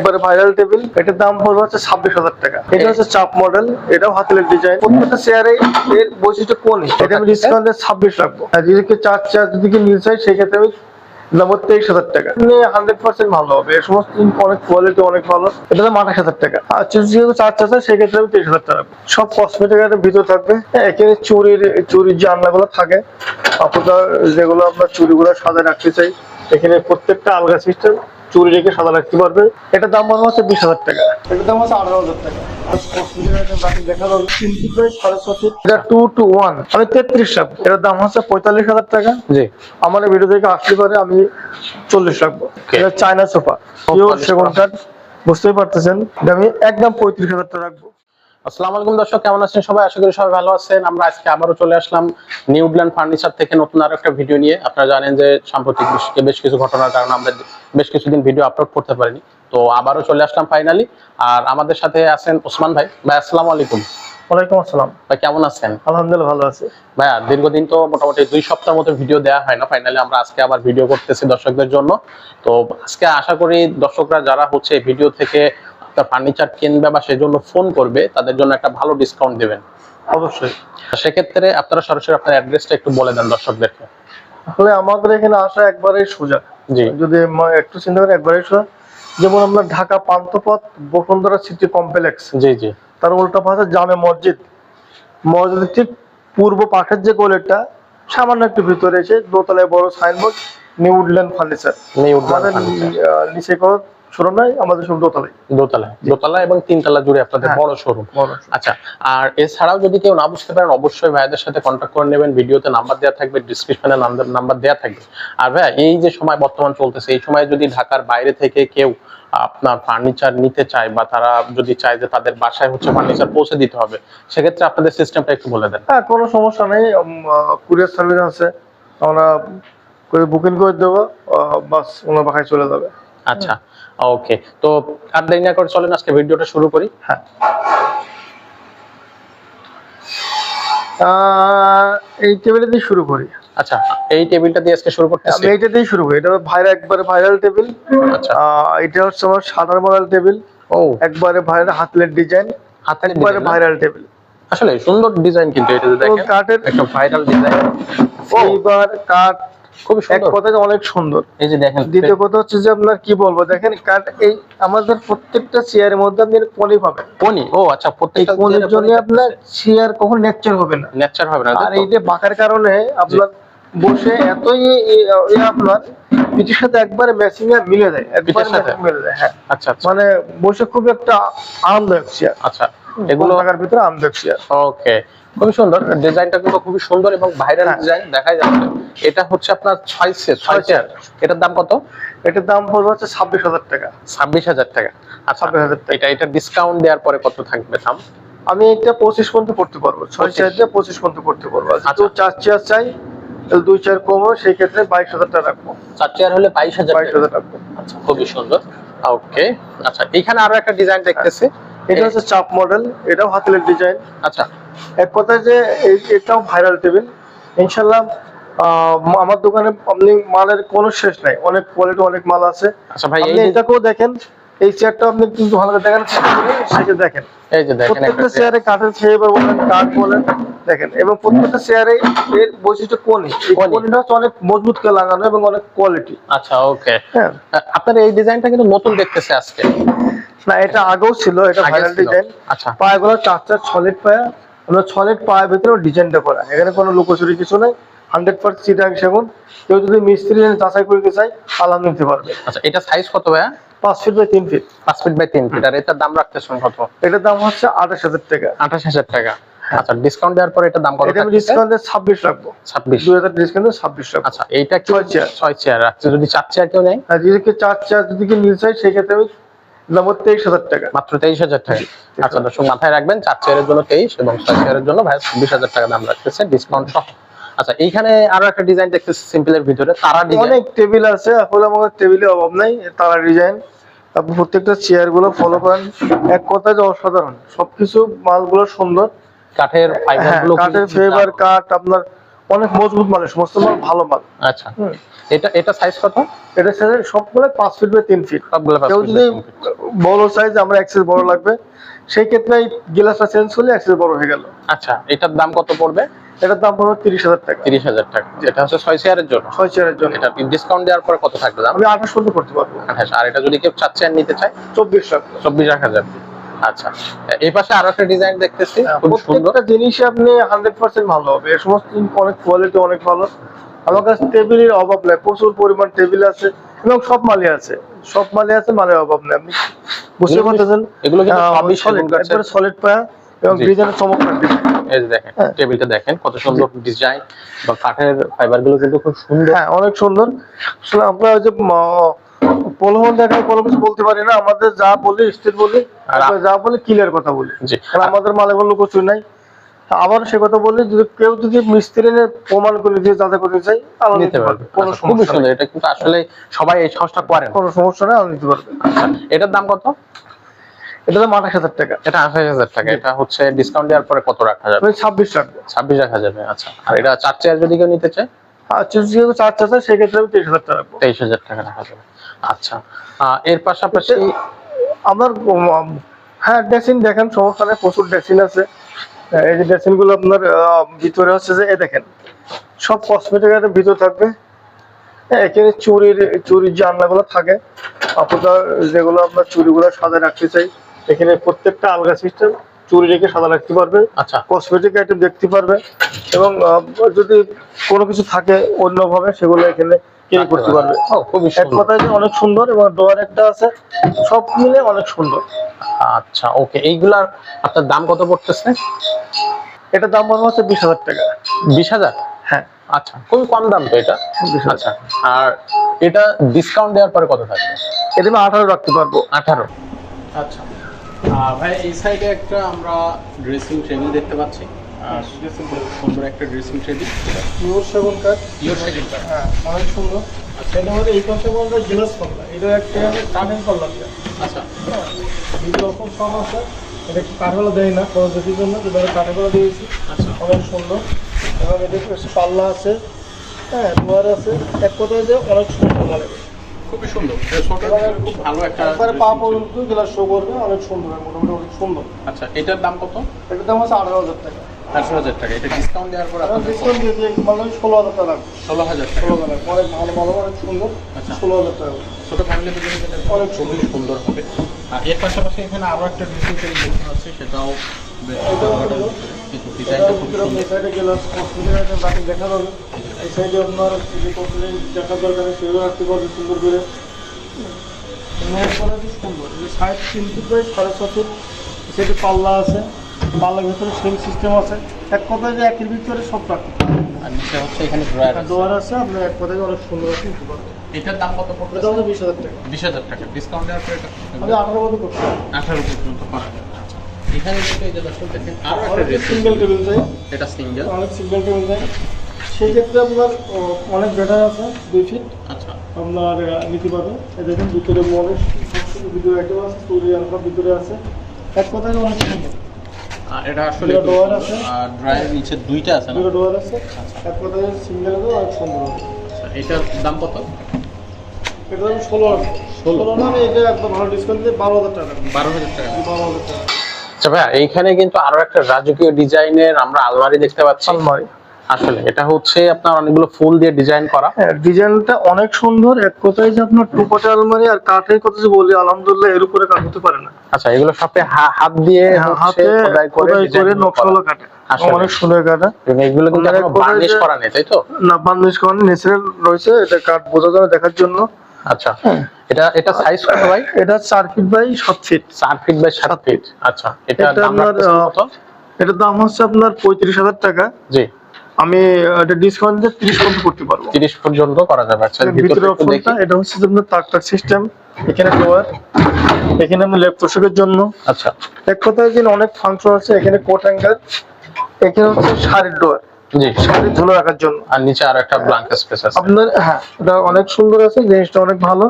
একবারে viral table এটার দাম পড়বে হচ্ছে ছাব্বিশ হাজার টাকা। এটা হচ্ছে চাপ মডেল এটাও হাতের ডিজাইন প্রত্যেকটা চেয়ারে এর বৈশিষ্ট্য কোন? এটা আমি ডিসকাউন্টে ছাব্বিশ রাখব। আর যদি চার চেয়ার যদি নিতে চাই সেক্ষেত্রে আমি দাম তেইশ হাজার টাকা। হান্ড্রেড পার্সেন্ট ভালো হবে। এর সমস্ত অনেক কোয়ালিটি অনেক ভালো। এটা দাম আঠাশ হাজার টাকা। আর যদি চার চেয়ার সেক্ষেত্রে আমি তেইশ হাজার টাকা সব কসমেটিক ভিতর থাকবে। হ্যাঁ, এখানে চুরির চুরির যে আলনাগুলো থাকে আপনার যেগুলো চুরিগুলো সাজায় রাখতে চাই এখানে প্রত্যেকটা আলগা সিস্টেম চুরি রেখে সাদা রাখতে পারবে। এটা দাম মনে হচ্ছে বিশ হাজার টাকা। এটার দাম হচ্ছে আঠারো হাজার টাকা। এটা টু টু ওয়ান আমি তেত্রিশ লাখ এটার দাম হচ্ছে পঁয়তাল্লিশ হাজার টাকা। জি। আমার ভিডিও থেকে আসতে পারে আমি চল্লিশ রাখব। এটা চায়না সোফা পিওর সেগুন কাঠ বুঝতেই পারতেছেন আমি একদম পঁয়ত্রিশ হাজার টাকা রাখব। আসসালামু আলাইকুম দর্শক কেমন আছেন সবাই? আশা করি সবাই ভালো আছেন। আমরা আজকে আবারও চলে আসলাম ফার্নিচার থেকে নতুন আরও একটা ভিডিও নিয়ে। আপনারা জানেন যে সাম্প্রতিক বেশ- বেশ কিছু ঘটনার কারণে আমরা বেশ কিছুদিন ভিডিও আপলোড করতে পারিনি। তো আবারও চলে আসলাম ফাইনালি আর আমাদের সাথে আছেন ওসমান ভাই। ভাই আসসালামু আলাইকুম। ওয়ালাইকুম আসসালাম। ভাই কেমন আছেন? আলহামদুলিল্লাহ ভালো আছে। ভাইয়া দীর্ঘদিন তো মোটামুটি দুই সপ্তাহ মতো ভিডিও দেওয়া হয় না। ফাইনালি আমরা আজকে আবার ভিডিও করতেছি দর্শকদের জন্য। তো আজকে আশা করি দর্শকরা যারা হচ্ছে ভিডিও থেকে একটা ফার্নিচার কিনবে বা সেজন্য ফোন করবে তাদের জন্য একটা ভালো ডিসকাউন্ট দেবেন। অবশ্যই। সেক্ষেত্রে আপনারা সরাসরি আপনার অ্যাড্রেসটা একটু বলে দেন দর্শকদেরকে। আসলে আমাদের এখানে আসা একবারেই সোজা। জি। যদি একটু চিন্তা করেন একবারেই সোজা। যেমন আমরা ঢাকা পান্থপথ বসুন্ধরা সিটি কমপ্লেক্স। জি জি। তার উল্টা পাশে জামে মসজিদ। মসজিদের ঠিক পূর্ব পাশের যে গলিটা সামান্য একটু ভিতরে এসে দোতলায় বড় signboard new Woodland furniture new আহ, নিচে শোরুম নাই আমাদের সব দোতলায়। দোতলা দোতলা এবং তিনতলা জুড়ে আপনাদের হ্যাঁ। বড় শোরুম। আচ্ছা আর এছাড়াও যদি কেউ না বুঝতে পারেন অবশ্যই ভাইদের সাথে কন্ট্যাক্ট করে নেবেন। ভিডিওতে নাম্বার দেওয়া থাকবে ডিসক্রিপশনে নাম্বার দেওয়া থাকবে। আর ভাইয়া এই যে সময় বর্তমান চলতেছে এই সময় যদি ঢাকার বাইরে থেকে কেউ আপনার ফার্নিচার নিতে চায় বা তারা যদি চায় যে তাদের বাসায় হচ্ছে ফার্নিচার পৌঁছে দিতে হবে সেক্ষেত্রে আপনাদের সিস্টেমটা একটু বলে দেন। হ্যাঁ কোনো সমস্যা নেই। কুরিয়ার সার্ভিস আছে। আমরা বুকিং করে দেবো বাস ওনার বাসায় চলে যাবে। আচ্ছা ওকে। তো আর দেরি না করে চলেন আজকে ভিডিওটা শুরু করি। হ্যাঁ। এই টেবিলে দিয়ে শুরু করি। আচ্ছা এই টেবিলটা দিয়ে আজকে শুরু করতেছি। আমি এইটা দিয়ে শুরু করি। এটা ভাইরাল একবারে ভাইরাল টেবিল আচ্ছা। এটা হচ্ছে আমার সাদার মডেল টেবিল ও। একবারে ভাইরাল হাতলের ডিজাইন হাতের একবারে ভাইরাল টেবিল আসলে সুন্দর ডিজাইন কিন্তু এটা দেখেন কাঠের একটা ভাইরাল ডিজাইন এইবার কাঠ খুব সুন্দর। কথায় অনেক সুন্দর। এই যে দেখেন দ্বিতীয় কথা হচ্ছে যে আপনার কি বলব দেখেন কাঠ এই আমাদের প্রত্যেকটা চেয়ারের মধ্যে আপনি পলি পাবেন। পনি ও আচ্ছা এই পলির জন্য আপনার চেয়ার কখন নেকচার হবে না। নেচার হবে না আর তো? এইটা বাঁকার কারণে আপনার বসে এতই আপনার পিঠের সাথে একবারে ম্যাচিং এ মিলে যায় একবার পিঠের সাথে? মিলে যায় হ্যাঁ। আচ্ছা আচ্ছা। মানে বসে খুব একটা আরামদায়ক চেয়ার আচ্ছা এগুলো টাকার ভিতরে আরামদায়ক চেয়ার ওকে খুবই সুন্দর। ডিজাইনটা কিন্তু খুবই সুন্দর এবং ভাইরাল হ্যাঁ। ডিজাইন দেখা যাচ্ছে। এটা হচ্ছে আপনার ছয় সেট ছয় চেয়ার এটার দাম কত? এটার দাম পড়বে হচ্ছে ছাব্বিশ হাজার টাকা। ছাব্বিশ হাজার টাকা। আচ্ছা 26,000 টাকা। এটা এটা ডিসকাউন্ট দেওয়ার পরে কত থাকবে দাম? আমি এটা পঁচিশ পর্যন্ত করতে পারব। ছয় 25 চেয়ার দিয়ে পঁচিশ পর্যন্ত করতে পারব। আর আচ্ছা। চার চেয়ার চাই দুই চেয়ার কমো সেই ক্ষেত্রে বাইশ হাজার টাকা রাখব। চার চেয়ার হলে বাইশ হাজার বাইশ হাজার রাখব। আচ্ছা খুবই সুন্দর। ওকে আচ্ছা এখানে আরও একটা ডিজাইন দেখতেছি। এটা হচ্ছে চাপ মডেল এটাও হাতিলের ডিজাইন আচ্ছা। এক কথায় যে এটাও ভাইরাল টেবিল ইনশাল্লাহ আহ, আমার দোকানে আপনি মালের কোনো শেষ নাই। অনেক কোয়ালিটি অনেক মাল আছে। আচ্ছা ভাই এটাকেও দেখেন এই চেয়ারটা আপনি কিন্তু ভালো করে দেখেন। দেখেন। এই যে দেখেন প্রত্যেকটা চেয়ারে কাঠের ফেবার বলেন কাঠ বলেন দেখেন। এবং প্রত্যেকটা চেয়ারে এর বৈশিষ্ট্য কোনি কোনিটা হচ্ছে অনেক মজবুত করে লাগানো এবং অনেক কোয়ালিটি আচ্ছা ওকে হ্যাঁ। আপনার এই ডিজাইনটা কিন্তু নতুন দেখতেছে আজকে। না এটা আগেও ছিল এটা ভাইরাল ডিজাইন আচ্ছা। পায়াগুলো চার চার সলিড পায়া। আমরা সলিড পায়ের ভিতরে ডিজাইনটা করা। এখানে কোনো লুকোচুরি কিছু নাই। হান্ড্রেড পার্সেন্ট সেগুন। কেউ যদি মিস্ত্রি যাচাই করতে চাই আলাম নিতে পারবে। আচ্ছা এটা সাইজ কত ভাইয়া? পাঁচ ফিট বাই তিন ফিট পাঁচ ফিট বাই তিন ফিট আর এটার দাম রাখতেছেন কত? এটার দাম হচ্ছে আঠাশ হাজার টাকা। আঠাশ হাজার টাকা। আচ্ছা ডিসকাউন্ট দেওয়ার পরে এটার দাম কত এটা আমি ডিসকাউন্টে ছাব্বিশ রাখব। ছাব্বিশ। দুই হাজার ডিসকাউন্টে ছাব্বিশ রাখব। আচ্ছা এইটা কি ছয় চেয়ার। চেয়ার রাখছে। যদি চার চেয়ার কেউ নেয়? আর যদি চার যদি কেউ নিতে চাই সেক্ষেত্রে দাম টাকা। মাত্র তেইশ হাজার টাকা। আচ্ছা দর্শক মাথায় রাখবেন চার চেয়ারের জন্য তেইশ এবং ছয় চেয়ারের জন্য ভাই ছাব্বিশ হাজার টাকা দাম রাখতেছে। ডিসকাউন্ট সহ আচ্ছা এইখানে আরও একটা ডিজাইন দেখতেছি সিম্পলের ভিতরে তারা ডিজাইন অনেক টেবিল আছে আসলে আমার টেবিলের অভাব নাই তারা ডিজাইন আপনি প্রত্যেকটা চেয়ারগুলো ফলো করেন। এক কথায় যে অসাধারণ সবকিছু মালগুলো সুন্দর। কাঠের ফাইবার হ্যাঁ, গুলো কাঠের ফেভার কাঠ আপনার অনেক মজবুত মানের সমস্ত মাল ভালো মাল। আচ্ছা। এটা এটা সাইজ কত? এটা সাইজ সবগুলো পাঁচ ফিট বাই তিন ফিট সবগুলো কেউ piece যদি বড় সাইজ আমরা এক্সেস বড় লাগবে। সেই ক্ষেত্রে গ্লাসটা চেঞ্জ করলে এক্সেস বড় হয়ে গেল। আচ্ছা এটার দাম কত পড়বে? এটার দাম পড়বে তিরিশ হাজার টাকা। তিরিশ হাজার টাকা। এটা হচ্ছে ছয় চেয়ারের জন্য। ছয় চেয়ারের জন্য। এটা ডিসকাউন্ট দেওয়ার পরে কত থাকবে আমি আঠাশ পর্যন্ত করতে পারব। আঠাশ। আর এটা যদি কেউ চার চেয়ার নিতে চায়? চব্বিশ চব্বিশ রাখা যাবে আচ্ছা। এই পাশে আরও একটা ডিজাইন দেখতেছি। খুব সুন্দর। হ্যাঁ, জিনিসই আপনি হান্ড্রেড পার্সেন্ট ভালো হবে। এই সমস্ত অনেক কোয়ালিটি অনেক ভালো। আমার কাছে টেবিলের অভাব নেই। প্রচুর পরিমাণ টেবিল আছে এবং সব মালই আছে। সব মালই আছে মালের অভাব নেই। আপনি বুঝতে পারতেছেন? এগুলো সলিড পায়া। এবং। ডিজাইনের চমৎকার এই যে দেখেন হ্যাঁ। টেবিলটা দেখেন কত সুন্দর ডিজাইন বা কাঠের ফাইবারগুলো কিন্তু খুব সুন্দর। হ্যাঁ অনেক সুন্দর। আসলে আমরা ওই যে প্রলোভন দেখার কোনো কিছু বলতে পারি না। আমাদের যা বলি স্টেট বলি আর যা বলি ক্লিয়ার কথা বলি। আমাদের মালে কোনো কিছু নাই। আবার সে কথা বলি যদি কেউ যদি মিস্ত্রি প্রমাণ করে দিয়ে যাতে করতে চাই আলো নিতে পারবে। কোনো আচ্ছা, সমস্যা নেই। এটা কিন্তু আসলে সবাই এই সাহসটা করেন। কোনো সমস্যা নেই আলো নিতে পারবে। আচ্ছা এটার দাম কত? এটা দাম আঠাশ হাজার টাকা। এটা আঠাশ হাজার টাকা। এটা হচ্ছে ডিসকাউন্ট দেওয়ার পরে কত রাখা যাবে? ছাব্বিশ রাখব। ছাব্বিশ রাখা যাবে আচ্ছা। আর এটা চার চেয়ার যদি কেউ নিতে চায়? যেহেতু চার চার সেক্ষেত্রে আমি তেইশ হাজার টাকা তেইশ হাজার টাকা রাখা যাবে। আচ্ছা। এর পাশাপাশি আমার হ্যাঁ ড্রেসিং দেখেন সমস্যা নেই প্রচুর ড্রেসিং আছে। এই যে ড্রেসিংগুলো আপনার ভিতরে হচ্ছে যে এ দেখেন সব কসমেটিক এর ভিতর থাকবে। হ্যাঁ, এখানে চুরির চুরির যে আন্নাগুলো থাকে আপনার যেগুলো আপনার চুরিগুলো সাজা রাখতে চাই এখানে প্রত্যেকটা আলগা সিস্টেম চুরি রেখে সাদা রাখতে পারবে আচ্ছা। কসমেটিক আইটেম দেখতে পারবে এবং যদি কোনো কিছু থাকে অন্যভাবে সেগুলো এখানে ক্যারি করতে পারবে। এক কথায় অনেক সুন্দর এবং ডোয়ার একটা আছে সব মিলে অনেক সুন্দর। আচ্ছা ওকে এইগুলার আপনার দাম কত পড়তেছে? এটা দাম মনে হচ্ছে বিশ হাজার টাকা। বিশ হাজার? হ্যাঁ। আচ্ছা খুবই কম দাম তো এটা। 20,000 আচ্ছা আর এটা ডিসকাউন্ট দেওয়ার পরে কত থাকবে? এটা আমি আঠারো রাখতে পারব। আঠারো। আচ্ছা। ভাই এই সাইডে একটা আমরা ড্রেসিং টেবিল দেখতে পাচ্ছি। আর সুন্দর একটা ড্রেসিং টেবিল পিওর সেগুন কাঠ। ইয়োর সেকেন্ড হ্যাঁ অনেক সুন্দর। আচ্ছা। এটা এই পাশে বলতে জিলাস পাল্লা এটা একটা কাঠের দিয়ে আচ্ছা। দুই রকম সব আছে। এটা একটু দেয় না কোনো দেখির জন্য কাঠের দিয়েছি। আচ্ছা। অনেক সুন্দর। এবং এটা পাল্লা আছে। হ্যাঁ দুয়ার আছে। এক কথায় যে অনেক সুন্দর মানে খুবই সুন্দর। খুব ভালো একটা একবারে পা পর্যন্ত গ্লাস শো করবে অনেক সুন্দর মোটামুটি অনেক সুন্দর। আচ্ছা এটার দাম কত? এটার দাম হচ্ছে আঠারো হাজার টাকা। আঠারো হাজার টাকা। এটা ডিসকাউন্ট দেওয়ার পর আপনাদের ডিসকাউন্ট দিয়েছে মানে ষোলো হাজার টাকা। ষোলো হাজার টাকা। ষোলো হাজার অনেক ভালো ভালো অনেক সুন্দর। আচ্ছা। ষোলো হাজার টাকা। ছোট ফ্যামিলিতে জন্য অনেক খুবই সুন্দর। হবে। আর এর পাশাপাশি এখানে আরও একটা টেবিল দেখতে পাচ্ছি সেটাও কিন্তু ডিজাইনটা খুব সুন্দর। এই সাইডে গেলাম হসপিটালে বাকি দেখা যাবে এই সাইডে আপনার যে কমপ্লেন দেখা দরকার সেগুলো রাখতে পারবে সুন্দর করে। সুন্দর? সাইড তিন ফিট বাই সাড়ে ছ ফিট সেটি পাল্লা আছে পাল্লার ভিতরে সেম সিস্টেম আছে। এক কথায় যে একের ভিতরে সব রাখতে আর নিচে হচ্ছে এখানে ড্রয়ার আছে। আপনার এক কথায় অনেক সুন্দর আছে এটার দাম কত পড়বে এটা হচ্ছে বিশ হাজার টাকা। বিশ হাজার টাকা। ডিসকাউন্ট দেওয়ার পর এটা আঠারো মতো আঠারো পর্যন্ত করা যাবে এখানে কিন্তু এই যে দর্শক দেখেন আরও একটা সিঙ্গেল টেবিল চাই এটা সিঙ্গেল অনেক সিঙ্গেল টেবিল চাই সেই ক্ষেত্রে আপনার অনেক বেটার আছে দুই ফিট আচ্ছা। আপনার নিতে পারবেন দেখেন ভিতরে অনেক ভিতরে আইটেম আছে চুরি আলফা ভিতরে আছে। এক কথায় অনেক সুন্দর। আর এটা আসলে door আছে। ড্রয়ার নিচে দুইটা আছে দুটো ডোয়ার আছে। এক কথায় সিঙ্গেল হবে অনেক সুন্দর আচ্ছা, এটার দাম কত? এটা ষোলো ষোলো? ষোলো না এটা একদম ভালো ডিসকাউন্ট দিয়ে বারো হাজার টাকা। বারো হাজার টাকা। বারো হাজার টাকা। আচ্ছা ভাইয়া এইখানে কিন্তু আরও একটা রাজকীয় ডিজাইনের আমরা আলমারি দেখতে পাচ্ছি। আলমারি। আসলে এটা হচ্ছে আপনার অনেকগুলো ফুল দিয়ে ডিজাইন করা। হ্যাঁ ডিজাইনটা অনেক সুন্দর এক কথায় যে আপনার টুপটা আলমারি আর কাঠের কথা যে বলি আলহামদুলিল্লাহ এর উপরে কাঠ হতে পারে না। আচ্ছা এগুলো হা- হাত দিয়ে হ্যাঁ, হাতে খোদাই করে করে ডিজাইন কাটে। অনেক সুন্দর কাটা এগুলো কিন্তু বার্নিশ করা নেই তাই তো? না বান্দিশ করেন ন্যাচারাল রয়েছে এটা কাঠ বোঝা যায় দেখার জন্য। আচ্ছা। এটা এটা সাইজ কত ভাই? এটা চার ফিট বাই সাত ফিট চার ফিট বাই সাত ফিট আচ্ছা এটা আপনার, কত? এটার দাম হচ্ছে আপনার পঁয়ত্রিশ হাজার টাকা। জি। আমি এটা ডিসকাউন্ট দিয়ে তিরিশ পর্যন্ত করতে পারব। তিরিশ পর্যন্ত করা যাবে। আচ্ছা ভিতরে অপশনটা এটা হচ্ছে আপনার তাক তাক সিস্টেম এখানে ডোয়ার এখানে আপনার লেফট তোষকের জন্য। আচ্ছা। এক কথায় যে অনেক ফাংশন আছে। এখানে কোট অ্যাঙ্গেল এখানে হচ্ছে শাড়ির ডোয়ার জি। শাড়ি ঝুলে রাখার জন্য। আর নিচে আর একটা ব্ল্যাঙ্ক স্পেস আছে। আপনার হ্যাঁ এটা অনেক সুন্দর আছে জিনিসটা অনেক ভালো।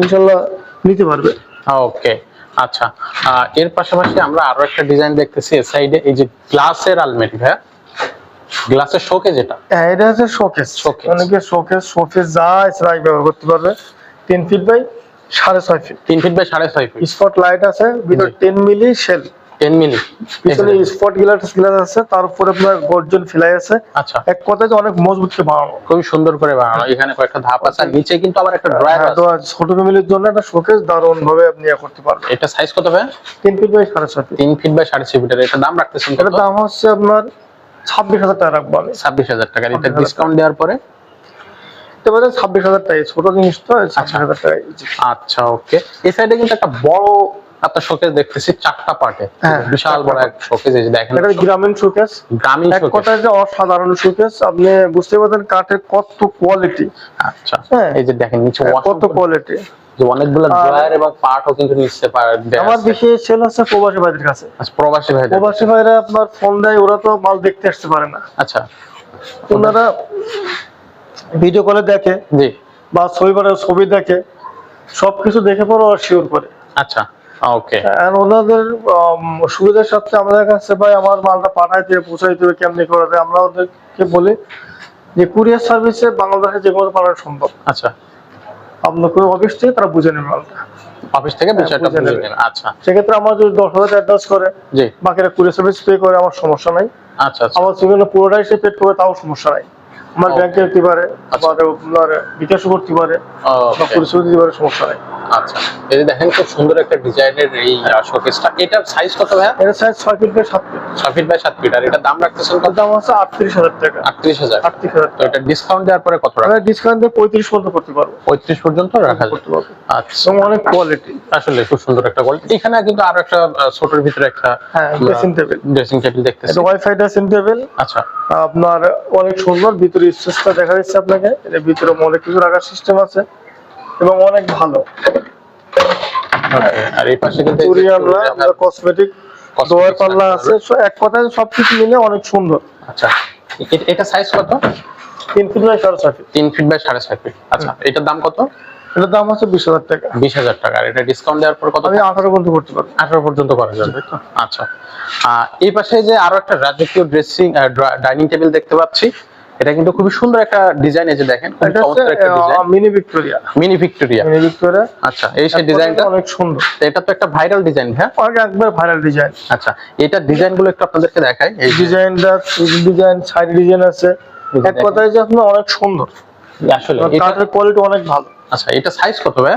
ইনশাল্লাহ নিতে পারবে। ওকে আচ্ছা এর পাশাপাশি আমরা আরও একটা ডিজাইন দেখতেছি সাইডে এই যে গ্লাসের আলমারি ভাইয়া গ্লাসের শোকে যেটা হ্যাঁ এটা হচ্ছে। অনেকে যা ব্যবহার করতে পারবে। তিন ফিট বাই সাড়ে ছয় ফিট তিন ফিট বাই সাড়ে ছয় ফিট স্পট লাইট আছে ভিতরে ten milli shell ten milli পিছনে স্পট গ্লাস গ্লাস আছে তার উপরে আপনার গর্জন ফিলাই আছে। আচ্ছা। এক কথায় অনেক মজবুত বানানো। খুবই সুন্দর করে বানানো। এখানে কয়েকটা ধাপ আছে আর নিচে কিন্তু আবার একটা ড্রয়ার হ্যাঁ, আছে। ছোট ফ্যামিলির জন্য একটা শোকেস দারুণ ভাবে আপনি ইয়ে করতে পারবেন। এটা সাইজ কত ভাই? তিন ফিট বাই সাড়ে ছয় ফিট তিন ফিট বাই সাড়ে ছয় ফিটের এটা দাম রাখতেছেন দাম হচ্ছে আপনার ছাব্বিশ হাজার টাকা রাখব আমি। ছাব্বিশ হাজার টাকা। এটা ডিসকাউন্ট দেওয়ার পরে? ছাব্বিশ হাজার টাকা। ছোট জিনিস তো ছাব্বিশ হাজার টাকা। আচ্ছা ওকে এই সাইডে কিন্তু একটা বড় আপনার শোকেস দেখতেছি চারটা পার্টে হ্যাঁ, বিশাল বড় এক শোকেস এই যে দেখেন। গ্রামীণ শোকেস গ্রামীণ এক কথায় যে অসাধারণ শোকেস আপনি বুঝতে পারছেন কাঠের কত কোয়ালিটি আচ্ছা হ্যাঁ। এই যে দেখেন নিচে কত কোয়ালিটি যে অনেকগুলো ড্রয়ার এবং পার্টও কিন্তু নিচে পা- আমার আছে। সেল আছে প্রবাসী ভাইদের কাছে। আচ্ছা, প্রবাসী ভাইদের প্রবাসী ভাইরা আপনার ফোন দেয় ওরা তো মাল দেখতে আসতে পারে না। আচ্ছা। ওনারা ভিডিও কলে দেখে জি। বা ছবি ছবি দেখে সবকিছু দেখে পরে ওরা শিওর করে। আচ্ছা। ওকে আর ওনাদের উম, সুবিধার সাথে আমাদের কাছে ভাই আমার মালটা পাঠাইতে পৌঁছাইতে হবে কেমনি করে আমরা ওদেরকে বলি যে কুরিয়ার সার্ভিসে বাংলাদেশে যে কোনো পাঠানো সম্ভব। আচ্ছা। আপনার কোনো অফিস থেকে তারা বুঝে নেবে মালটা। অফিস থেকে বিষয়টা বুঝে। নেন আচ্ছা। সেক্ষেত্রে আমার যদি দশ হাজার অ্যাডভান্স করে জি। বাকিরা কুরিয়ার সার্ভিস পে করে আমার সমস্যা নাই। আচ্ছা আচ্ছা। আমার সেগুলো পুরোটাই সে পেড করে তাও সমস্যা নাই। আমার ব্যাংকে দিতে পারে আচ্ছা। আপনার বিকাশও করতে পারে বা পরিষেবা দিতে পারে সমস্যা নাই। আচ্ছা। এই দেখেন খুব সুন্দর একটা ডিজাইনের এই শোকেসটা এটার সাইজ কত ভাইয়া? এটা সাইজ ছয় ফিট বাই সাত ফিট ছয় ফিট বাই সাত ফিট আর এটা দাম রাখতেছেন কত? দাম আছে আটত্রিশ হাজার টাকা। তো এটা ডিসকাউন্ট দেওয়ার পরে কত রাখা ডিসকাউন্ট দিয়ে পঁয়ত্রিশ পর্যন্ত করতে পারব। পর্যন্ত রাখা যাবে করতে পারব। আচ্ছা। অনেক কোয়ালিটি আসলে খুব সুন্দর একটা কোয়ালিটি এখানে কিন্তু আরও একটা ছোটর ভিতরে একটা হ্যাঁ ড্রেসিং টেবিল ড্রেসিং টেবিল দেখতেছি। এটা ওয়াইফাই ড্রেসিং টেবিল আচ্ছা। আপনার অনেক সুন্দর ভিতরে স্পেসটা দেখা যাচ্ছে আপনাকে। এর ভিতরে অনেক কিছু রাখার সিস্টেম আছে এবং অনেক ভালো। আর এই পাশে কিন্তু কসমেটিক দোয়ার পাল্লা আছে। So, এক কথায় সবকিছু মিলে অনেক সুন্দর। আচ্ছা এটা সাইজ কত? তিন ফিট বাই সাড়ে ছয় ফিট তিন ফিট বাই সাড়ে ছয় ফিট আচ্ছা এটার দাম কত? এটার দাম হচ্ছে বিশ হাজার টাকা। বিশ হাজার টাকা। আর এটা ডিসকাউন্ট দেওয়ার পর কত আমি আঠারো পর্যন্ত করতে পারব। আঠারো পর্যন্ত করা যাবে। আচ্ছা। এই পাশে যে আরও একটা রাজকীয় ড্রেসিং ডাইনিং টেবিল দেখতে পাচ্ছি। এটা কিন্তু খুবই সুন্দর একটা ডিজাইন এই যে দেখেন mini Victoria mini Victoria mini Victoria আচ্ছা এই সেই ডিজাইনটা অনেক সুন্দর। এটা তো একটা ভাইরাল ডিজাইন হ্যাঁ? আগে একবার ভাইরাল ডিজাইন আচ্ছা এটা ডিজাইনগুলো একটু আপনাদেরকে দেখাই। এই ডিজাইনটা ডিজাইন সাইড ডিজাইন আছে। এক কথায় যে আপনার অনেক সুন্দর। আসলে কাঠের কোয়ালিটি অনেক ভালো। আচ্ছা এটা সাইজ কত ভাই?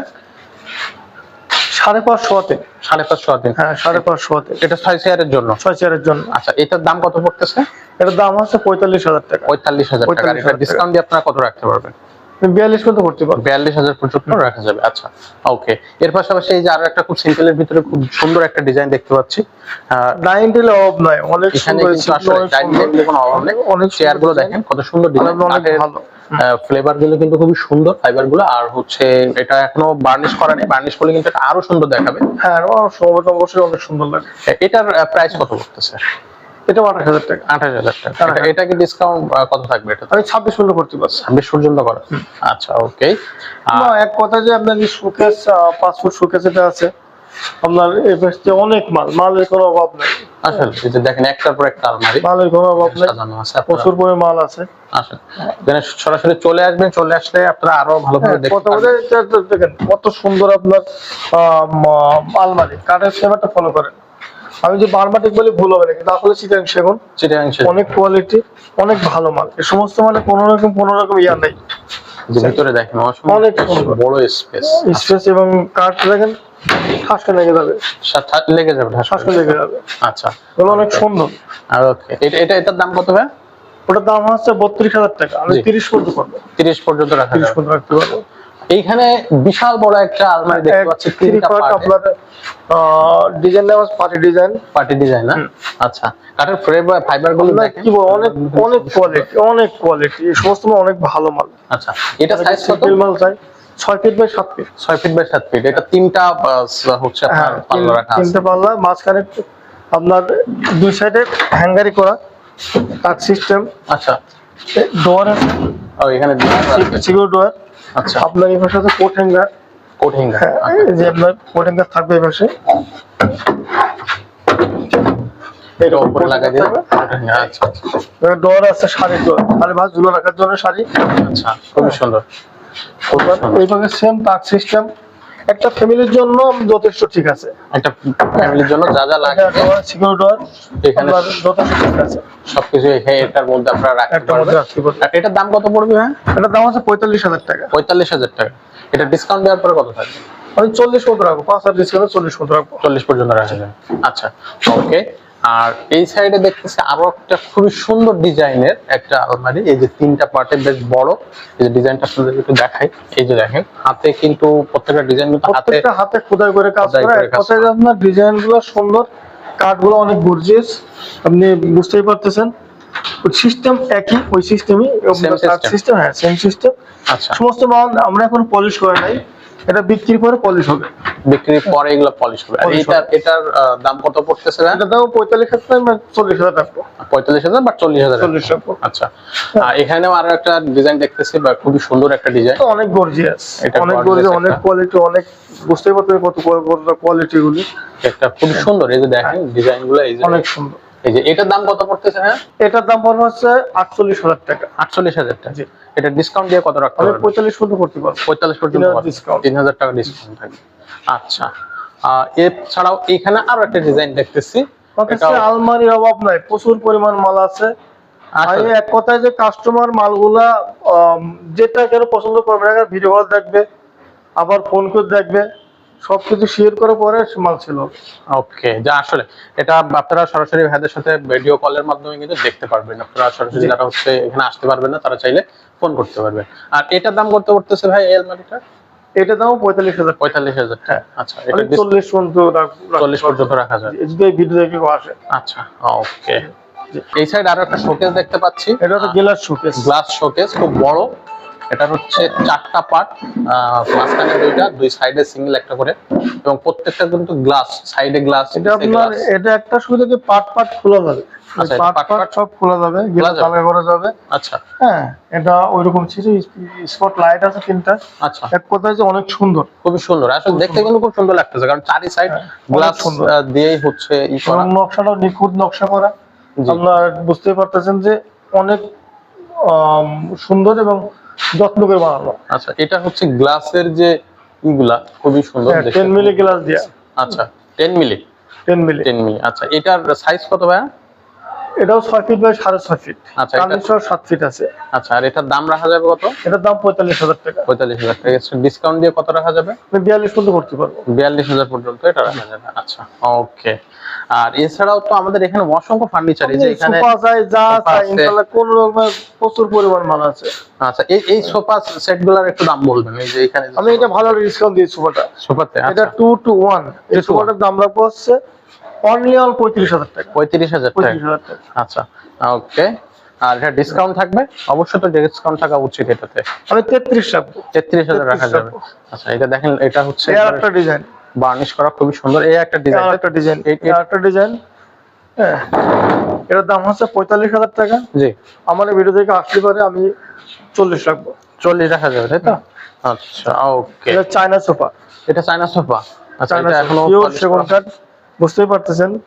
সাড়ে পাঁচশো হাতে সাড়ে পাঁচশো দিন হ্যাঁ সাড়ে পাঁচশো হাতে এটা ছয় চেয়ারের জন্য? ছয় চেয়ারের জন্য। আচ্ছা এটার দাম কত পড়তেছে? এটার দাম হচ্ছে পঁয়তাল্লিশ হাজার টাকা। পঁয়তাল্লিশ হাজার টাকা। ডিসকাউন্ট দিয়ে আপনারা কত রাখতে পারবেন? বিয়াল্লিশ পর্যন্ত করতে পারব বিয়াল্লিশ হাজার পর্যন্ত রাখা যাবে। আচ্ছা ওকে এর পাশাপাশি এই যে আরও একটা খুব সিম্পলের ভিতরে খুব সুন্দর একটা ডিজাইন দেখতে পাচ্ছি। ডাইনিং টেবিল অভাব নাই অনেক এখানে কিন্তু আসলে ডাইনিং সুন্দর। কোনো অভাব নেই। অনেক চেয়ারগুলো দেখেন কত সুন্দর ডিজাইন অনেক ভালো। ফ্লেভারগুলো কিন্তু খুবই সুন্দর ফাইবারগুলো। আর হচ্ছে এটা এখনও বার্নিশ করা নেই। বার্নিশ করলে কিন্তু আরও সুন্দর দেখাবে। হ্যাঁ অবশ্যই অনেক সুন্দর লাগে। এটার প্রাইস কত পড়তেছে এটা আঠাশ হাজার টাকা। আঠাশ হাজার টাকা। হ্যাঁ, এটা- কি ডিসকাউন্ট কত থাকবে এটা? আমি ছাব্বিশ পর্যন্ত করতে পারছি ছাব্বিশ পর্যন্ত করা। আচ্ছা ওকে না, এক কথা যে আপনার যে শোকেস পাসপোর্ট শোকেস এটা আছে আপনার এই পাশে অনেক মাল মালের কোনো অভাব নেই। আসলে এই যে দেখেন একটার পর একটা আলমারি। মালের কোনো অভাব নেই। সাজানো আছে প্রচুর পরিমাণ মাল আছে। এখানে সরাসরি চলে আসবেন চলে আসলে আপনারা আরও ভালোভাবে হ্যাঁ, দেখতে বলে এটা তো দেখেন কত সুন্দর আপনার আলমারি। কাঠের সেবাটা ফলো করেন। আমি যে বারবাটিক বলে ভুল হবে না কিন্তু আসলে চিটাং সেগুন। চিটাগাং অনেক কোয়ালিটি অনেক ভালো মাল। এই সমস্ত মানে কোনো রকম কোনো রকম ইয়া নাই। ভিতরে দেখেন অনেক। বড় স্পেস স্পেস এবং কাঠ দেখেন ঠাসকে লেগে যাবে। লেগে যাবে ঠাস ঠাসকে লেগে যাবে। আচ্ছা। এগুলো অনেক সুন্দর। আর ওকে এটা এটা এটার দাম কত ভাই? ওটার দাম হচ্ছে বত্রিশ হাজার টাকা। আমি। তিরিশ পর্যন্ত করব। তিরিশ পর্যন্ত রাখা তিরিশ পর্যন্ত রাখতে পারব। এইখানে বিশাল বড় একটা আলমারি দেখতে পাচ্ছি তিনটা পার্ট আপনার ডিজাইন নেওয়া পার্টি ডিজাইন পার্টি ডিজাইন না? আচ্ছা কাঠের ফ্রেম ফাইবারগুলো কি অনেক অনেক কোয়ালিটি অনেক কোয়ালিটি এই সমস্ত অনেক ভালো মাল। আচ্ছা এটা সাইজ কত? মাল চাই ছয় ফিট বাই সাত ফিট ছয় ফিট বাই সাত ফিট এটা তিনটা হচ্ছে হ্যাঁ আপনার পাল্লা রাখা আছে তিনটে পাল্লা মাঝখানে আপনার দুই সাইডে হ্যাঙ্গারি করা কাট সিস্টেম আচ্ছা। ডোয়ার আছে। ও এখানে সিকিউর ডোয়ার আচ্ছা। আপনার এই পাশে আছে কোট হ্যাঙ্গার কোটিং হ্যাঁ যে আপনার কোট হ্যাঙ্গার থাকবে এই পাশে এটা উপরে লাগাই দিন আচ্ছা আচ্ছা। ডোর আছে শাড়ি ডোর। শাড়ি ভাঁজ ঝুলো রাখার জন্য শাড়ি। আচ্ছা খুবই সুন্দর। এই পাশে সেম টাক সিস্টেম একটা ফ্যামিলির জন্য যথেষ্ট ঠিক আছে। একটা ফ্যামিলির জন্য যা যা লাগে সিকিউরিটি এখানে যথেষ্ট ঠিক আছে। সবকিছু এখানে এটার মধ্যে আপনারা রাখতে পারবেন। এটার দাম কত পড়বে হ্যাঁ এটার দাম আছে পঁয়তাল্লিশ হাজার টাকা। পঁয়তাল্লিশ হাজার টাকা। এটা ডিসকাউন্ট দেওয়ার পরে কত থাকবে? আমি চল্লিশ মতো রাখব। পাঁচ হাজার ডিসকাউন্ট চল্লিশ মতো রাখব। চল্লিশ পর্যন্ত রাখা যায় আচ্ছা ওকে আর এই সাইডে দেখতেছি আরও একটা খুবই সুন্দর ডিজাইনের একটা আলমারি। এই যে তিনটা পার্টে বেশ বড়। এই যে ডিজাইনটা আপনাদের একটু দেখাই। এই যে দেখেন হাতে কিন্তু প্রত্যেকটা ডিজাইন কিন্তু হাতে প্রত্যেকটা হাতে খোদাই করে কাজ করে। কথায় আপনার ডিজাইনগুলো সুন্দর কাঠগুলো অনেক গর্জিয়াস। আপনি বুঝতেই পারতেছেন। সিস্টেম একই ওই সিস্টেমই সিস্টেম হ্যাঁ সেম সিস্টেম আচ্ছা। সমস্ত আমরা এখন পলিশ করে নাই। এটা বিক্রির পরে পলিশ হবে। বিক্রির পরে এগুলো পলিশ হবে। আর এটার এটার দাম কত পড়তেছে না এটা দাম পঁয়তাল্লিশ হাজার টাকা চল্লিশ হাজার টাকা। পঁয়তাল্লিশ হাজার বা চল্লিশ হাজার? চল্লিশ আচ্ছা। আর এখানেও আরও একটা ডিজাইন দেখতেছি বা খুবই সুন্দর একটা ডিজাইন তো অনেক গর্জিয়াস অনেক গর্জিয়াস অনেক কোয়ালিটি অনেক বুঝতেই পারতেন কত কোয়ালিটি গুলি একটা খুবই সুন্দর। এই যে দেখেন ডিজাইনগুলো এই যে। অনেক সুন্দর। এই যে এটার দাম কত পড়তেছে হ্যাঁ এটার দাম পড়বে হচ্ছে আটচল্লিশ হাজার টাকা। আটচল্লিশ হাজার টাকা। জি। এটা ডিসকাউন্ট দিয়ে কত রাখতে পারবেন? পঁয়তাল্লিশ পর্যন্ত করতে পারব। পঁয়তাল্লিশ পর্যন্ত 3000 discount। তিন হাজার টাকা ডিসকাউন্ট থাকবে। আচ্ছা। এর ছাড়াও এখানে আরও একটা ডিজাইন দেখতেছি। আলমারির অভাব নাই প্রচুর পরিমাণ মাল আছে। আর আচ্ছা, এক কথায় যে কাস্টমার মালগুলা যেটা কেন পছন্দ করবে না ভিডিও কল দেখবে আবার ফোন করে দেখবে। সবকিছু শেয়ার করার পরে মাল ছিল। ওকে যা আসলে এটা আপনারা সরাসরি ভাইদের সাথে ভিডিও কলের মাধ্যমে কিন্তু দেখতে পারবেন। আপনারা সরাসরি যারা হচ্ছে এখানে আসতে পারবেন না তারা চাইলে ফোন করতে পারবেন। আর এটার দাম কত পড়তেছে ভাই এই আলমারিটা? এটা দাম পঁয়তাল্লিশ হাজার। পঁয়তাল্লিশ হাজার হ্যাঁ। আচ্ছা চল্লিশ পর্যন্ত চল্লিশ পর্যন্ত রাখা যায়। যদি এই ভিডিও দেখে আসে। আচ্ছা ওকে এই সাইড আরও একটা শোকেস দেখতে পাচ্ছি। এটা তো গ্লাস শোকেস গ্লাস শোকেস খুব বড়। এটা হচ্ছে চারটা পার্ট মাঝখানে দুইটা দুই সাইডে সিঙ্গেল একটা করে। এবং প্রত্যেকটা কিন্তু গ্লাস সাইডে গ্লাস এটা আপনার এটা একটা সুবিধা কি পার্ট পার্ট খোলা যাবে। আচ্ছা, পার্ট পার্ট সব খোলা যাবে গেলা করা যাবে। আচ্ছা। হ্যাঁ এটা ওইরকম ছিল স্পট লাইট আছে তিনটা। আচ্ছা। এক কথায় যে অনেক সুন্দর। খুবই সুন্দর। আসলে দেখতে কিন্তু খুব সুন্দর লাগতেছে কারণ চারি সাইড হ্যাঁ, গ্লাস দিয়েই হচ্ছে নিখুঁত নকশা করা। আপনার বুঝতেই পারতেছেন যে অনেক সুন্দর এবং যত্ন করে বানানো। আচ্ছা এটা হচ্ছে গ্লাসের যে ইগুলা খুবই সুন্দর দেখতে। টেন মিলি গ্লাস দিয়া। আচ্ছা ten milli ten milli ten milli আচ্ছা এটার সাইজ কত ভাইয়া? এটাও ছয় ফিট বাই সাড়ে ছয় ফিট আচ্ছা, সাত ফিট আছে। আচ্ছা আর এটার দাম রাখা যাবে কত? এটার দাম পঁয়তাল্লিশ হাজার টাকা। পঁয়তাল্লিশ হাজার টাকা। ডিসকাউন্ট দিয়ে কত রাখা যাবে? আমি বিয়াল্লিশ পর্যন্ত করতে পারব বিয়াল্লিশ হাজার পর্যন্ত এটা রাখা যাবে। আচ্ছা ওকে আর এছাড়াও তো আমাদের এখানে অসংখ্য ফার্নিচার এই যে এখানে সোফা চাই যা চাই আছে। ইনশাল্লাহ কোন রকমের প্রচুর পরিমাণ মাল আছে। আচ্ছা এই এই সোফা সেটগুলার একটু দাম বলবেন এই যে এখানে আমি এটা ভালো ডিসকাউন্ট দিয়েছি সোফাটা। সোফাতে এটা আচ্ছা। টু টু ওয়ান এই Two সোফাটার দাম রাখব হচ্ছে অনলি অন পঁয়ত্রিশ হাজার টাকা। পঁয়ত্রিশ হাজার টাকা। আচ্ছা ওকে আর এটা ডিসকাউন্ট থাকবে? অবশ্যই তো ডিসকাউন্ট থাকা উচিত এটাতে। আমি তেত্রিশ রাখব তেত্রিশ হাজার রাখা যাবে। আচ্ছা এটা দেখেন এটা হচ্ছে একটা ডিজাইন বার্নিশ করা খুবই সুন্দর। এই একটা ডিজাইন একটা ডিজাইন একটা ডিজাইন এটার দাম হচ্ছে পঁয়তাল্লিশ হাজার টাকা। জি। আমার ভিডিও থেকে আসলে পারে আমি চল্লিশ রাখব। চল্লিশ রাখা যাবে তাই তো? আচ্ছা ওকে এটা চায়না সোফা। এটা চায়না সোফা। আচ্ছা এটা এখনও সেগুন কাঠ। বুঝতেই পারতেছেন?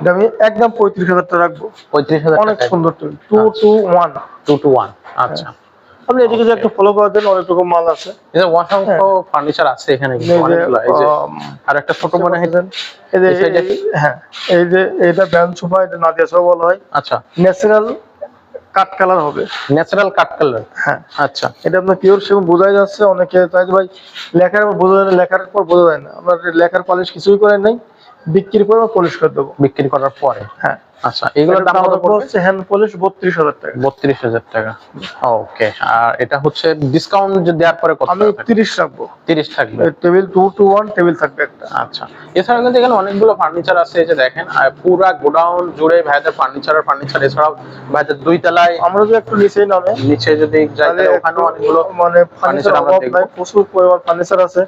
এটা আমি একদম পঁয়ত্রিশ হাজার টাকা রাখব। পঁয়ত্রিশ হাজার অনেক সুন্দর two two one two two one আচ্ছা। আপনি এদিকে যে একটু ফলো করে দেন অনেক রকম মাল আছে। অসংখ্য ফার্নিচার আছে এখানে এই যে, অনেকগুলো। এই যে আর একটা ছোট মনে হয় এই যে এই side এ? এই- হ্যাঁ। এই যে এটা ব্যান্ড সোফা এটা নাদিয়া সোফা বলা হয়। আচ্ছা। ন্যাচারাল কাট কালার হবে। Natural cut colour. হ্যাঁ। আচ্ছা। এটা আপনার পিওর সেগুন বোঝাই যাচ্ছে। অনেকে তাই ভাই লেখার বোঝা যায় না লেখার পর বোঝা যায় না। আমরা লেখার পালিশ কিছুই করেন নাই। বিক্রি করে পলিশ করে দেবো। বিক্রি করার পরে? হ্যাঁ। আচ্ছা এগুলোর দাম কত পড়বে হ্যান্ড পলিশ বত্রিশ হাজার টাকা। বত্রিশ হাজার টাকা। ওকে আর এটা হচ্ছে ডিসকাউন্ট দেওয়ার পরে কত আমি তিরিশ রাখব। তিরিশ থাকবে? Table two two one table থাকবে একটা। আচ্ছা এছাড়া কিন্তু এখানে অনেকগুলো ফার্নিচার আছে এই যে দেখেন আর পুরা গোডাউন জুড়ে ভাইদের ফার্নিচার আর ফার্নিচার এছাড়াও ভাইদের দুই তলায় আমরা যদি একটু নিচেই নামে নিচে যদি যাই তাহলে তাহলে অনেকগুলো মানে ফার্নিচার আমরা প্রচুর পরিমাণ ফার্নিচার আছে।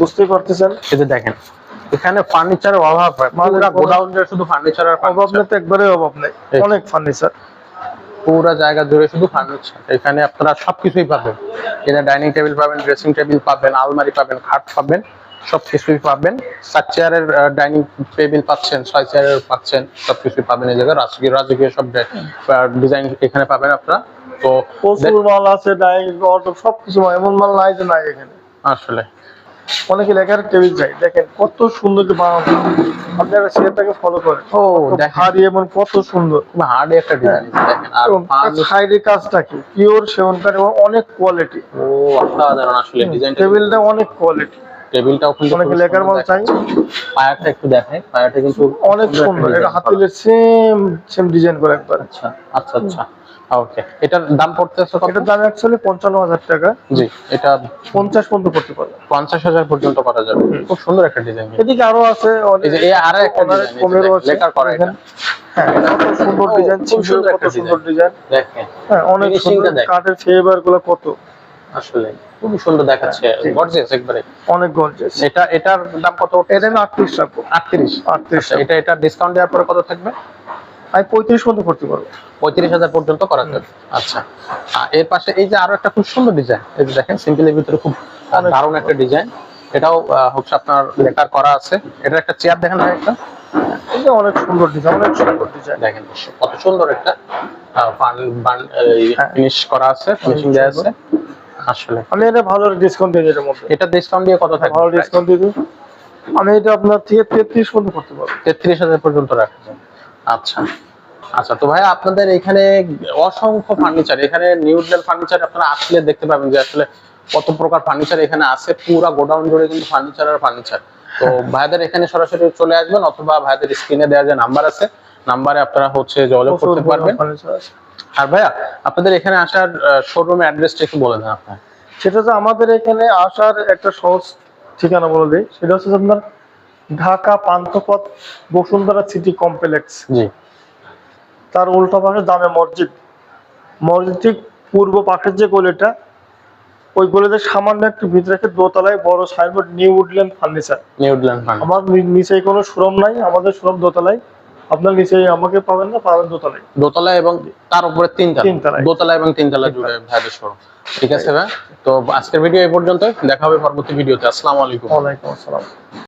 বুঝতেই পারতেছেন। এই যে দেখেন এখানে ফার্নিচারের অভাব হয়। মানে পুরা গোডাউন জুড়ে শুধু ফার্নিচার আর অভাব নেই তো একবারে অভাব নেই। অনেক ফার্নিচার পুরা জায়গা জুড়ে শুধু ফার্নিচার এখানে আপনারা সবকিছুই পাবেন। এখানে ডাইনিং টেবিল পাবেন ড্রেসিং টেবিল পাবেন আলমারি পাবেন খাট পাবেন সব কিছুই পাবেন চার চেয়ারের ডাইনিং টেবিল পাচ্ছেন ছয় চেয়ারের পাচ্ছেন সব কিছুই পাবেন এই জায়গায়। রাজকীয় রাজকীয় সব ডিজাইন এখানে পাবেন আপনারা। তো প্রচুর মাল আছে ডাইনিং সবকিছু এমন মাল নাই যে নাই এখানে। আসলে। অনেকে লেখার টেবিল চাই। দেখেন কত সুন্দর যে বানানো আপনারা সেটাকে ফলো করেন। ও ভারী এবং কত সুন্দর। হার্ড একটা ডিজাইন দেখেন। আর সাইডের কাজটা কি? পিওর কাঠ এবং অনেক কোয়ালিটি ও অসাধারণ আসলে ডিজাইন টেবিলটা অনেক কোয়ালিটি টেবিলটাও কিন্তু অনেকে লেখার মাল চাই। পায়াটা একটু দেখায় পায়াটা কিন্তু অনেক সুন্দর এটা করা। হাতিলের সেম সেম ডিজাইন করে একবার। আচ্ছা আচ্ছা আচ্ছা। ওকে এটার দাম পড়তেছে কত? এটার দাম অ্যাকচুয়ালি পঞ্চান্ন হাজার টাকা। জি এটা পঞ্চাশ পর্যন্ত করতে পারবে। পঞ্চাশ হাজার পর্যন্ত করা যাবে। খুব সুন্দর একটা ডিজাইন এদিকে আরও আছে এই যে এই আরও একটা ডিজাইন আছে। লেখার করা এটা। হ্যাঁ সুন্দর ডিজাইন খুব সুন্দর কত একটা সুন্দর ডিজাইন দেখেন। হ্যাঁ অনেক সুন্দর। কাঠের ফেভারগুলো কত। আসলে খুবই সুন্দর দেখাচ্ছে। হ্যাঁ, গর্জিয়াস একবারে। অনেক গর্জেস এটা এটার দাম কত এটা আমি আটত্রিশ রাখব। আটত্রিশ। আটত্রিশ আচ্ছা এটা এটা ডিসকাউন্ট দেওয়ার পরে কত থাকবে? আমি পঁয়ত্রিশ পর্যন্ত করতে পারব পঁয়ত্রিশ হাজার পর্যন্ত করা যাবে আচ্ছা। আর এর পাশে এই যে আরও একটা খুব সুন্দর ডিজাইন এই যে দেখেন সিম্পলের ভিতরে খুব দারুণ একটা ডিজাইন এটাও হচ্ছে আপনার লেকার করা আছে। এটা একটা চেয়ার দেখেন ভাই একটা। এটা অনেক সুন্দর ডিজাইন অনেক সুন্দর ডিজাইন দেখেন কত সুন্দর একটা হ্যাঁ। ফিনিশ করা আছে ফিনিশিং দেওয়া আছে। আসলে। আমি এটা ভালো ডিসকাউন্ট দিয়ে এটার মধ্যে এটা ডিসকাউন্ট দিয়ে কত থাকবে? ভালো ডিসকাউন্ট দিয়ে আমি এটা আপনার থেকে তেত্রিশ পর্যন্ত করতে পারব। তেত্রিশ হাজার পর্যন্ত রাখা যায় আচ্ছা। আচ্ছা তো ভাই আপনাদের এখানে অসংখ্য ফার্নিচার এখানে নিউজিল্যান্ড ফার্নিচার আপনারা আসলে দেখতে পাবেন যে আসলে কত প্রকার ফার্নিচার এখানে আছে পুরা গোডাউন জুড়ে কিন্তু ফার্নিচার আর ফার্নিচার। তো ভাইদের এখানে সরাসরি চলে আসবেন অথবা ভাইদের স্ক্রিনে দেওয়া যে নাম্বার আছে নাম্বারে আপনারা হচ্ছে যোগাযোগ করতে পারবেন। আর ভাইয়া আপনাদের এখানে আসার শোরুমের অ্যাড্রেসটা একটু বলে দেন আপনার। সেটা হচ্ছে আমাদের এখানে আসার একটা সহজ ঠিকানা বলে দিই। সেটা হচ্ছে আপনার ঢাকা পান্থপথ বসুন্ধরা সিটি কমপ্লেক্স। জি। তার উল্টো পাশে জামে মসজিদ। মসজিদ ঠিক পূর্ব পাশের যে গলিটা ওই গলিতে সামান্য একটু ভিতরে রেখে দোতলায় বড় signboard new Woodland furniture New Zealand furniture আমার নিচে কোনো শোরুম নাই আমাদের শোরুম দোতলায়। আপনার নিচে আমাকে পাবেন না পাবেন দোতলায়। দোতলা এবং তার উপরে তিনতলা। তিনতলায়। দোতলা এবং তিনতলা জুড়ে ভাইদের শোরুম ঠিক আছে ভাই? তো আজকের ভিডিও এই পর্যন্ত দেখা হবে পরবর্তী ভিডিওতে। আসসালামু আলাইকুম। ওয়ালাইকুম আসসালাম।